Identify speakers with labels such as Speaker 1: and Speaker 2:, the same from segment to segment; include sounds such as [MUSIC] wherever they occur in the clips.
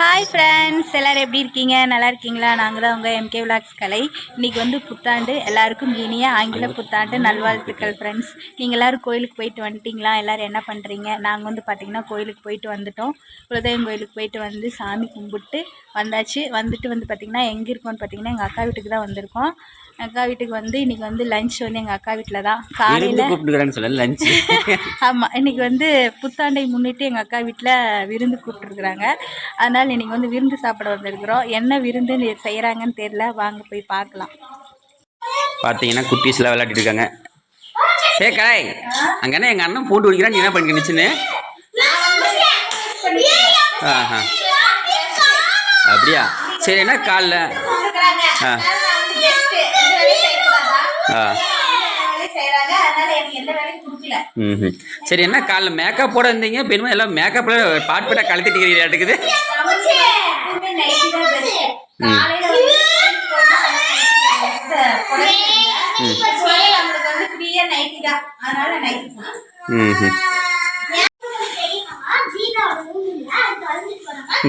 Speaker 1: hi friends எல்லோரும் எப்படி இருக்கீங்க நல்லா இருக்கீங்களா நாங்கள் தான் உங்கள் எம்கே விளாக்ஸ் கலை இன்றைக்கி வந்து புத்தாண்டு எல்லாருக்கும் இனிய ஆங்கில புத்தாண்டு நல்வாழ்த்துக்கள் ஃப்ரெண்ட்ஸ் நீங்கள் எல்லோரும் கோயிலுக்கு போயிட்டு வந்துட்டிங்களா எல்லோரும் என்ன பண்ணுறீங்க நாங்கள் வந்து பார்த்திங்கன்னா கோயிலுக்கு போயிட்டு வந்துட்டோம் குலதெய்வம் கோயிலுக்கு போயிட்டு வந்து சாமி கும்பிட்டு வந்தாச்சு வந்துட்டு வந்து பார்த்திங்கன்னா எங்கே இருக்கோம்னு பார்த்திங்கன்னா எங்கள் அக்கா வீட்டுக்கு தான் வந்திருக்கோம் அக்கா வீட்டுக்கு வந்து இன்னைக்கு வந்து லஞ்ச் வந்து எங்கள் அக்கா வீட்டில் தான்
Speaker 2: காலையில் கூப்பிட்டுக்கிறேன்னு சொல்ல லஞ்ச்
Speaker 1: [LAUGHS] ஆமாம் இன்னைக்கு வந்து புத்தாண்டை முன்னிட்டு எங்கள் அக்கா வீட்டில் விருந்து கூப்பிட்டுருக்குறாங்க அதனால் இன்னைக்கு வந்து விருந்து சாப்பிட வந்திருக்கிறோம் என்ன விருந்து செய்கிறாங்கன்னு தெரில வாங்க போய் பார்க்கலாம்
Speaker 2: பார்த்தீங்கன்னா குட்டீஸ்லாம் விளையாடிட்டு இருக்காங்க ஏ கலை அங்கே எங்கள் அண்ணன் போட்டு குடிக்கிறான் நீ என்ன பண்ணிக்கணுச்சுன்னு அப்படியா சரி என்ன காலில் ஆ சரி என்ன காலைல மேக்கப் போட இருந்தீங்க பெருமை எல்லாம் மேக்கப்ல பாட் பாட்டா கலத்திட்டு இருக்குது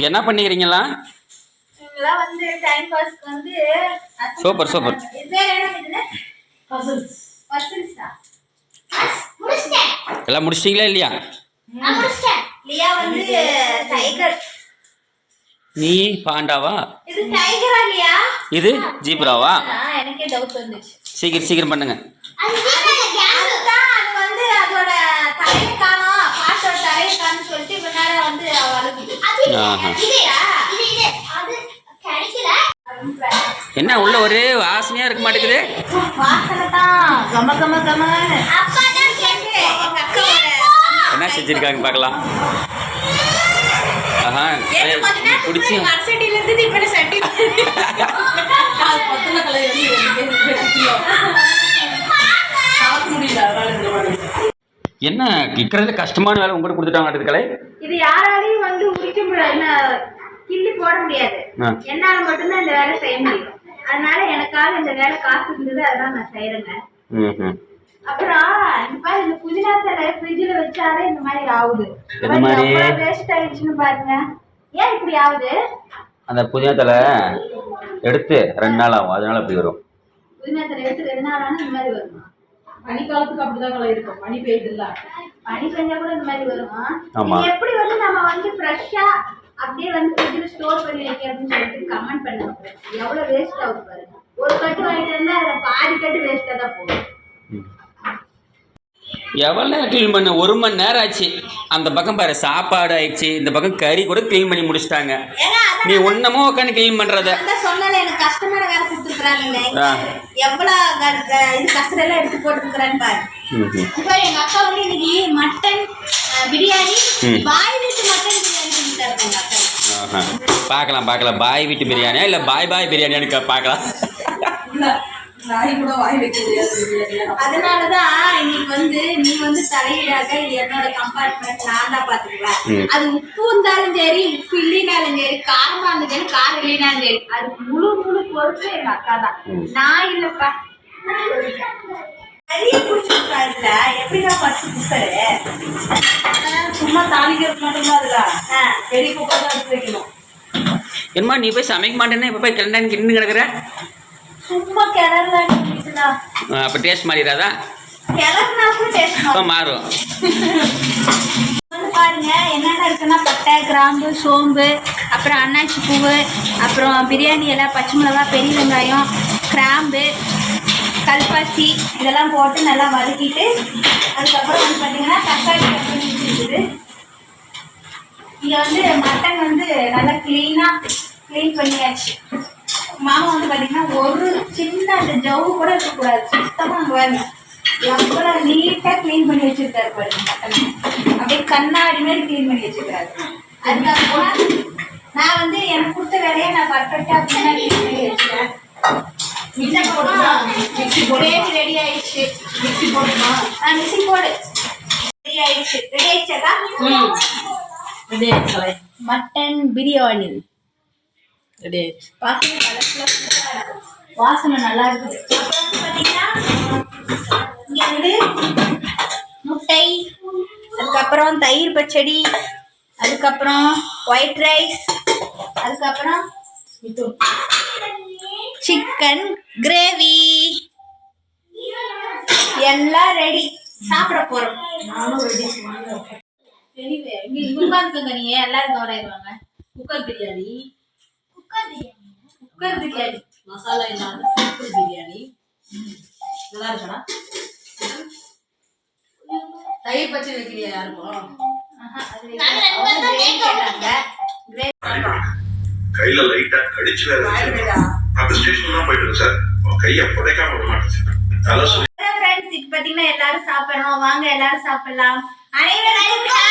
Speaker 2: என்ன பண்ணிக்கிறீங்களா சூப்பர் சூப்பர் எல்லாம் முடிச்சிட்டீங்களா இல்லையா லியா வந்து டைகர் நீ பாண்டாவா
Speaker 1: இது டைகரா லியா
Speaker 2: இது ஜீப்ராவா எனக்கே டவுட் வந்துச்சு சீக்கிரம் சீக்கிரம் பண்ணுங்க அது வந்து அதோட தலைய காணோம் தலைய காணோம் சொல்லிட்டு வந்து அவ அழுகுது என்ன உள்ள ஒரே வாசனையா இருக்க மாட்டேங்குது என்ன செஞ்சிருக்காங்க பார்க்கலாம் என்ன கஷ்டமான வேலை உங்களுக்கு கொடுத்துட்டாங்க
Speaker 1: முடியாது என்னால மட்டும்தான் இந்த வேலை செய்ய முடியும் அதனால எனக்காக இந்த வேலை காசு இருந்தது அதான் நான் செய்யறேங்க அப்புறம் இந்த புதினா வச்சாலே இந்த மாதிரி ஆகுது இந்த மாதிரி இப்படி ஆகுது
Speaker 2: அந்த புதினா தலை எடுத்து புதினா
Speaker 1: எடுத்து ரெண்டு இந்த மாதிரி பனிக்காலத்துக்கு இருக்கும் பெஞ்சா கூட இந்த மாதிரி எப்படி நம்ம வந்து அப்படியே வந்து ஃப்ரிட்ஜில் ஸ்டோர் பண்ணி வைக்க அப்படின்னு சொல்லிட்டு கமெண்ட் பண்ணுவாங்க எவ்வளோ வேஸ்ட் ஆகுது பாரு ஒரு கட்டு வாங்கிட்டு இருந்தால் அதில் பாதி கட்டு வேஸ்ட்டாக தான் போகும்
Speaker 2: எவ்வளோ நேரம் க்ளீன் பண்ண ஒரு மணி நேரம் ஆச்சு அந்த பக்கம் பாரு சாப்பாடு ஆயிடுச்சு இந்த பக்கம் கறி கூட க்ளீன் பண்ணி முடிச்சிட்டாங்க நீ ஒன்னமோ உட்காந்து க்ளீன் பண்றத
Speaker 1: சொன்னல எடுத்து போட்டு மட்டன் பிரியாணி பாய் வீட்டு மட்டன் பிரியாணி
Speaker 2: பார்க்கலாம் பார்க்கலாம் பாய் வீட்டு பிரியாணியா இல்லை பாய் பாய் பிரியாணியான்னு பார்க்கலாம்
Speaker 1: அதனாலதான் இன்னைக்கு வந்து நீ வந்து தலையீடாக என்னோட கம்பார்ட்மெண்ட் பாத்துக்கலாம் அது உப்பு சரி உப்பு இல்லைனாலும் சரி காரமா சரி காரம் இல்லைனாலும் சரி அது முழு முழு நான் இல்லப்பா எப்படிக்கா பச்சு குக்கரு சும்மா தாளிக்கிறது மட்டும்தான் அதுல பெரிய குக்கர் தான் எடுத்து வைக்கணும்
Speaker 2: என்னம்மா நீ போய் சமைக்க மாட்டேன்னா இப்போ போய் கிளண்டான்னு கிண்டு கிடக்குற
Speaker 1: சும்மா கிளறலான்னு
Speaker 2: அப்போ டேஸ்ட் மாறிடாதா
Speaker 1: கிளறினா மாறும் பாருங்க என்னென்ன இருக்குன்னா பட்டை கிராம்பு சோம்பு அப்புறம் அன்னாச்சி பூவு அப்புறம் பிரியாணி எல்லாம் பச்சை மிளகா பெரிய வெங்காயம் கிராம்பு கல்பாச்சி இதெல்லாம் போட்டு நல்லா வதக்கிட்டு அதுக்கப்புறம் வந்து பார்த்தீங்கன்னா தக்காளி கட் பண்ணி இங்கே வந்து மட்டன் வந்து நல்லா க்ளீனாக க்ளீன் பண்ணியாச்சு மாமா வந்து பார்த்தீங்கன்னா ஒரு சின்ன அந்த ஜவு கூட இருக்கக்கூடாது சுத்தமாக வேணும் எவ்வளோ நீட்டாக க்ளீன் பண்ணி வச்சுருக்காரு பாருங்க மட்டனை அப்படியே கண்ணாடி மாதிரி க்ளீன் பண்ணி வச்சுருக்காரு அதுக்கப்புறம் நான் வந்து எனக்கு கொடுத்த வேலையை நான் பர்ஃபெக்டாக க்ளீன் பண்ணி வச்சுருக்கேன் மிக்ஸி போடுமா மிக்ஸி போடு ரெடி ஆயிடுச்சு
Speaker 2: மிக்ஸி போடுமா
Speaker 1: ஆ மிக்ஸி போடு ரெடி ஆயிடுச்சு ரெடி ஆயிடுச்சதா ரெடி ஆயிடுச்சு மட்டன் பிரியாணி ரெடி பார்க்கவே கலர்ஃபுல்லாக வாசனை நல்லா இருக்குது அப்புறம் வந்து பார்த்தீங்கன்னா இங்கே வந்து முட்டை அதுக்கப்புறம் தயிர் பச்சடி அதுக்கப்புறம் ஒயிட் ரைஸ் அதுக்கப்புறம் சிக்கன் கிரேவி எல்லாம் ரெடி சாப்பிட போறோம் நானும் ரெடி உட்காந்துக்கங்க எல்லாரும் கவராயிருவாங்க cooker biryani cooker biryani cooker biryani masala இல்லாத குக்கர் பிரியாணி நல்லா இருக்கா தயிர் பச்சை வைக்கலையா யாருக்கும் கையில லைட்டா கடிச்சு வேற அந்த ஸ்டேஷன் தான் போயிட்டு சார் கையை புடைக்காம விட மாட்டேன் ஃப்ரெண்ட்ஸ் இப்போ பார்த்தீங்கன்னா எல்லாரும் சாப்பிட்றோம் வாங்க எல்லாரும் சாப்பிடலாம் அனைவரும்